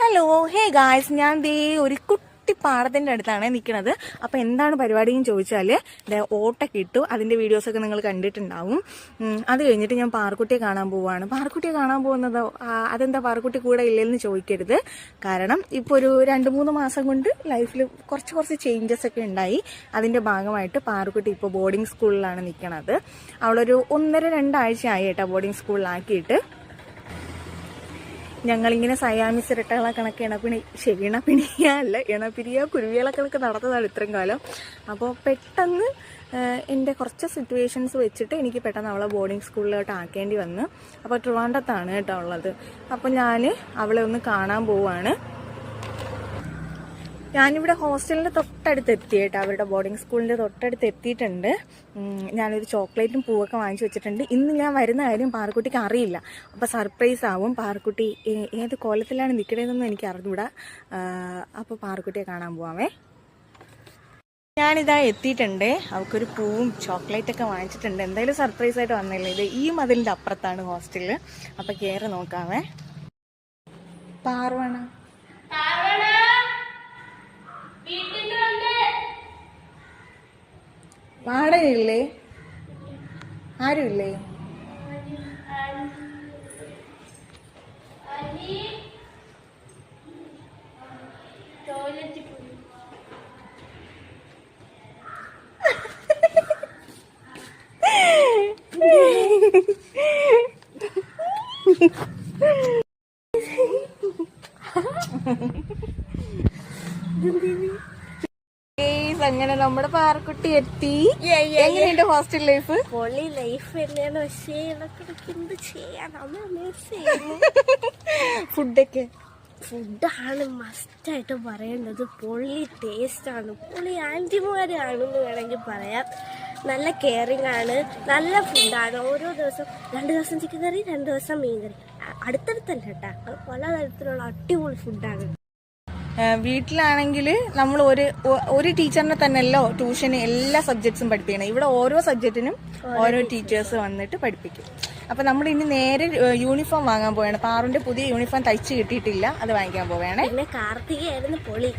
Hello hey guys ഞാൻ ദേ ഒരു കുട്ടി പാടത്തിന്റെ അടുത്താണ് നിൽക്കുന്നത്. അപ്പോൾ എന്താണ് പരിപാടി എന്ന് ചോദിച്ചാൽ ദേ ഓട്ടൊക്കെ ഇട്ടു അതിന്റെ വീഡിയോസ് ഒക്കെ നിങ്ങൾ കണ്ടിട്ടുണ്ടാവും. അത് കഴിഞ്ഞിട്ട് ഞാൻ പാറക്കുട്ടിയെ കാണാൻ പോവാണ്. പാറക്കുട്ടിയെ കാണാൻ പോകുന്നത് അതെന്താ പാറക്കുട്ടി കൂടെ ഇല്ലെന്ന് ചോദിക്കരുത്. കാരണം ഇപ്പൊ ഒരു രണ്ട് മൂന്ന് മാസം കൊണ്ട് ലൈഫിൽ കുറച്ച് കുറച്ച് ചേഞ്ചസ് ഒക്കെ ഉണ്ടായി. അതിന്റെ ഭാഗമായിട്ട് പാറക്കുട്ടി ഇപ്പോൾ ബോർഡിംഗ് സ്കൂളിലാണ് നിൽക്കണത് അവളൊരു ഒന്നര രണ്ടാഴ്ച ആയി കേട്ടോ ബോർഡിംഗ് സ്കൂളിലാക്കിയിട്ട് ഞങ്ങളിങ്ങനെ സയാമിസ് ഇരട്ടകളെ കണക്ക് ഇണപ്പിണി ശരി ഇണപ്പിണിയ അല്ല ഇണപ്പിരിയ കുരുവികളെ കണക്ക് നടന്നതാണ് ഇത്രയും കാലം. അപ്പോൾ പെട്ടെന്ന് എന്റെ കുറച്ച് സിറ്റുവേഷൻസ് വെച്ചിട്ട് എനിക്ക് പെട്ടെന്ന് അവളെ ബോർഡിംഗ് സ്കൂളിലോട്ട് ആക്കേണ്ടി വന്നു. അപ്പോൾ ട്രിവാൻഡത്താണ് കേട്ടോ ഉള്ളത്. അപ്പോൾ ഞാൻ അവളെ ഒന്ന് കാണാൻ പോവാണ്. ഞാനിവിടെ ഹോസ്റ്റലിന്റെ തൊട്ടടുത്ത് എത്തി കേട്ടോ. അവരുടെ ബോർഡിംഗ് സ്കൂളിന്റെ തൊട്ടടുത്ത് എത്തിയിട്ടുണ്ട് ഞാനൊരു ചോക്ലേറ്റും പൂവൊക്കെ വാങ്ങിച്ചു വെച്ചിട്ടുണ്ട്. ഇന്ന് ഞാൻ വരുന്ന കാര്യം പാറക്കുട്ടിക്ക് അറിയില്ല. അപ്പോൾ സർപ്രൈസ് ആവും. പാറക്കുട്ടി ഏത് കോലത്തിലാണ് നിൽക്കണതെന്നൊന്നും എനിക്ക് അറിഞ്ഞൂടാ. അപ്പോൾ പാറക്കുട്ടിയെ കാണാൻ പോവാമേ. ഞാനിതാ എത്തിയിട്ടുണ്ട്. അവൾക്കൊരു പൂവും ചോക്ലേറ്റ് ഒക്കെ വാങ്ങിച്ചിട്ടുണ്ട്. എന്തായാലും സർപ്രൈസ് ആയിട്ട് വന്നില്ലേ ഇത് ഈ മതിലിന്റെ അപ്പുറത്താണ് ഹോസ്റ്റലിൽ അപ്പോൾ കയറി നോക്കാമേ. പാർവണ വാടകയില്ലേ ആരുമില്ലേ? Guys, അങ്ങനെ നമ്മുടെ പാറക്കുട്ടി എത്തി? എങ്ങനെയുണ്ട് ഹോസ്റ്റൽ ലൈഫ് പൊളി ലൈഫ് തന്നെയാണ്. പക്ഷേ ഇടക്കിടക്ക് എന്ത് ചെയ്യാനാണ് ഫുഡൊക്കെ ഫുഡാണ് മസ്റ്റായിട്ട് പറയേണ്ടത്. പൊളി ടേസ്റ്റാണ് പൊളി ആന്റിമാരാണെന്ന് വേണമെങ്കിൽ പറയാം. നല്ല കെയറിങ് ആണ്. നല്ല ഫുഡാണ് ഓരോ ദിവസം രണ്ട് ദിവസം ചിക്കൻ കറി രണ്ട് ദിവസം മീൻ കറി അടുത്തടുത്തല്ല കേട്ടാ. പല തരത്തിലുള്ള അടിപൊളി ഫുഡാണ് വീട്ടിലാണെങ്കിൽ നമ്മൾ ഒരു ഒരു ടീച്ചറിനെ തന്നെയല്ലോ ട്യൂഷന് എല്ലാ സബ്ജക്ട്സും പഠിപ്പിക്കണം. ഇവിടെ ഓരോ സബ്ജക്റ്റിനും ഓരോ ടീച്ചേഴ്സ്. വന്നിട്ട് പഠിപ്പിക്കും. അപ്പൊ നമ്മൾ ഇനി നേരെ യൂണിഫോം വാങ്ങാൻ പോവാണ്. പാറുന്റെ പുതിയ യൂണിഫോം തയ്ച്ച് കിട്ടിയിട്ടില്ല അത് വാങ്ങിക്കാൻ പോവുകയാണേ കാർത്തികയായിരുന്നു പൊളി.